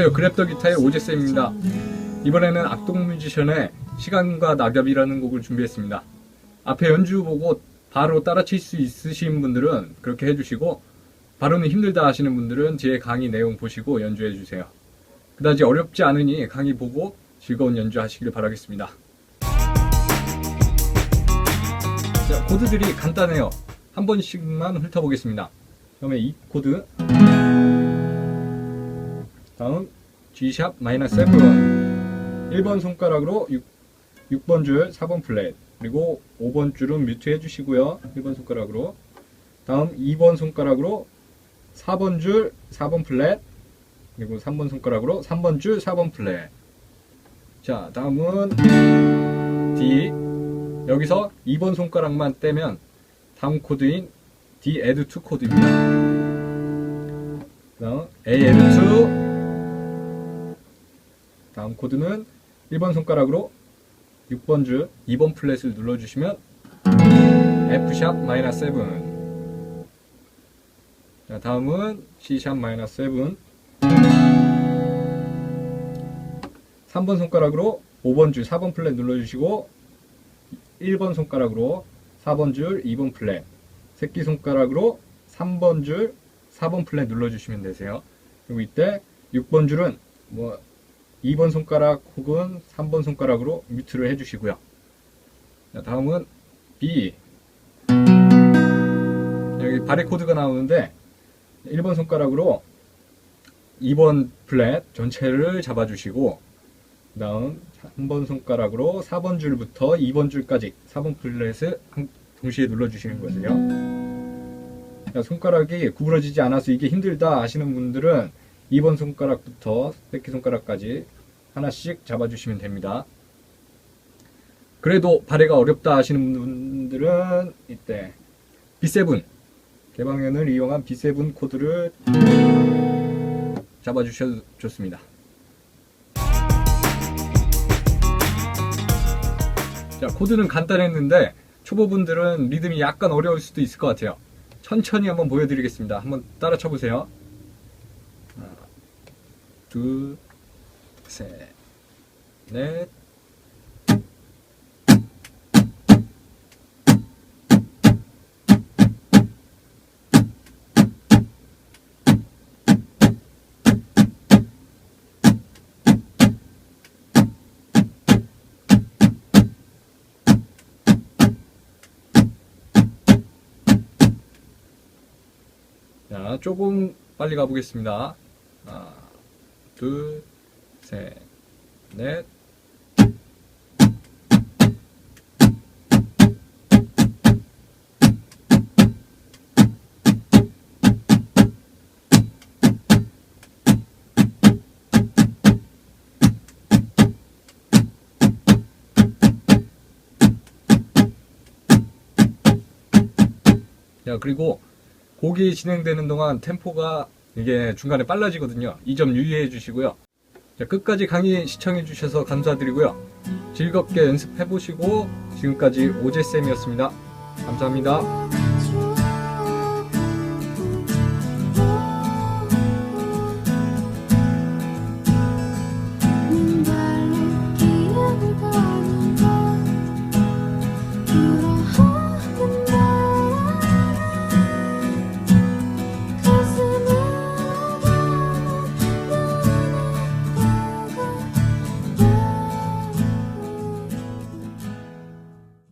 안녕하세요. 그랩더 기타의 오제쌤입니다. 이번에는 악동 뮤지션의 시간과 낙엽이라는 곡을 준비했습니다. 앞에 연주 보고 바로 따라 칠 수 있으신 분들은 그렇게 해주시고 바로는 힘들다 하시는 분들은 뒤에 강의 내용 보시고 연주해 주세요. 그다지 어렵지 않으니 강의 보고 즐거운 연주 하시길 바라겠습니다. 자, 코드들이 간단해요. 한 번씩만 훑어보겠습니다. 처음에 E 코드, 다음 G샵 마이너스 7 1번 손가락으로 6, 번줄 4번 플랫 그리고 5번 줄은 뮤트 해주시고요. 1번 손가락으로. 다음 2번 손가락으로 4번 줄 4번 플랫 그리고 3번 손가락으로 3번 줄 4번 플랫. 자 다음은 D. 여기서 2번 손가락만 떼면 다음 코드인 D add to 코드입니다. 다음 A add to 다음 코드는 1번 손가락으로 6번 줄 2번 플랫을 눌러주시면 F샵 마이너스 7 자, 다음은 C샵 마이너스 7 3번 손가락으로 5번 줄 4번 플랫 눌러주시고 1번 손가락으로 4번 줄 2번 플랫 새끼 손가락으로 3번 줄 4번 플랫 눌러주시면 되세요. 그리고 이때 6번 줄은 뭐 2번 손가락 혹은 3번 손가락으로 뮤트를 해주시고요. 자, 다음은 B. 여기 바리 코드가 나오는데 1번 손가락으로 2번 플랫 전체를 잡아주시고 다음 3번 손가락으로 4번 줄부터 2번 줄까지 4번 플랫을 한- 동시에 눌러주시는 거예요. 자, 손가락이 구부러지지 않아서 이게 힘들다 하시는 분들은 2번 손가락부터 새끼손가락까지 하나씩 잡아주시면 됩니다. 그래도 발해가 어렵다 하시는 분들은 이때 B7 개방면을 이용한 B7 코드를 잡아주셔도 좋습니다. 자, 코드는 간단했는데 초보분들은 리듬이 약간 어려울 수도 있을 것 같아요. 천천히 한번 보여드리겠습니다. 한번 따라 쳐보세요. 둘, 셋, 넷. 자, 조금 빨리 가보겠습니다. 하나, 둘, 셋, 넷. 자, 그리고 곡이 진행되는 동안 템포가 이게 중간에 빨라지거든요. 이 점 유의해 주시고요. 자, 끝까지 강의 시청해 주셔서 감사드리고요. 즐겁게 연습해 보시고 지금까지 오제쌤이었습니다. 감사합니다.